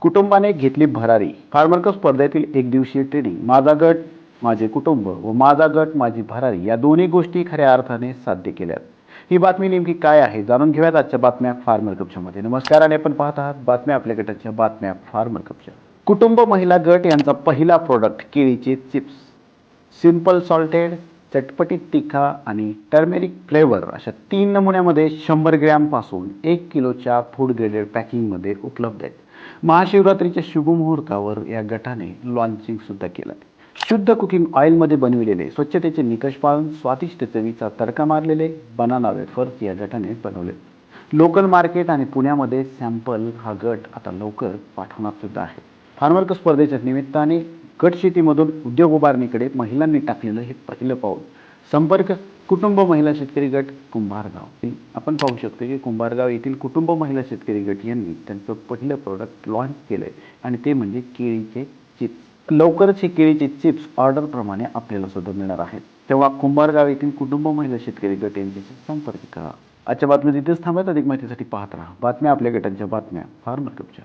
कुटुंबाने घेतली भरारी. फार्मर्क स्पर्धेतील एक दिवसीय ट्रेनिंग माझा गट माझे कुटुंब व माझा गट माझी भरारी या दोन्ही गोष्टी खऱ्या अर्थाने साध्य केल्यात. ही बातमी नेमकी काय आहे जाणून घेऊयात आजच्या बातम्या फार्मर कपच्या नमस्कार आणि आपण पाहत आहात बातम्या आपल्या गटाच्या बातम्या फार्मर कपच्या. कुटुंब महिला गट यांचा पहिला प्रोडक्ट केळीचे चिप्स. सिंपल सॉल्टेड चटपटीत तिखा आणि टर्मेरिक फ्लेवर अशा तीन नमुन्यामध्ये शंभर ग्रॅमपासून एक किलोच्या फूड ग्रेडेड पॅकिंगमध्ये उपलब्ध आहेत. महाशिवरात्रीच्या शुभमुहूर्तावर या गटाने लॉन्चिंगसुद्धा केलं आहे शुद्ध कुकिंग ऑइलमध्ये बनविलेले स्वच्छतेचे निकष पाळून स्वादिष्ट चवीचा तडका मारलेले बनाना वेफर्स या गटाने बनवले. लोकल मार्केट आणि पुण्यामध्ये सॅम्पल हा गट आता लवकर पाठवणार सुद्धा आहे. फार्मर स्पर्धेच्या निमित्ताने गट शेतीमधून उद्योग उभारणीकडे महिलांनी टाकलेलं हे पहिलं पाऊल. संपर्क कुटुंब महिला शेतकरी गट कुंभारगाव. आपण पाहू शकतो की कुंभारगाव येथील कुटुंब महिला शेतकरी गट यांनी त्यांचं पहिलं प्रोडक्ट लॉन्च केलंय आणि ते म्हणजे केळीचे चिप्स. लवकरच हे केळीचे चिप्स ऑर्डरप्रमाणे आपल्याला सुद्धा मिळणार आहेत. तेव्हा कुंभारगाव येथील कुटुंब महिला शेतकरी गट यांच्याशी संपर्क करा. आजच्या बातम्या तिथेच थांबत अधिक माहितीसाठी पाहत राहा. बातम्या आपल्या गटांच्या बातम्या. फार कपच्या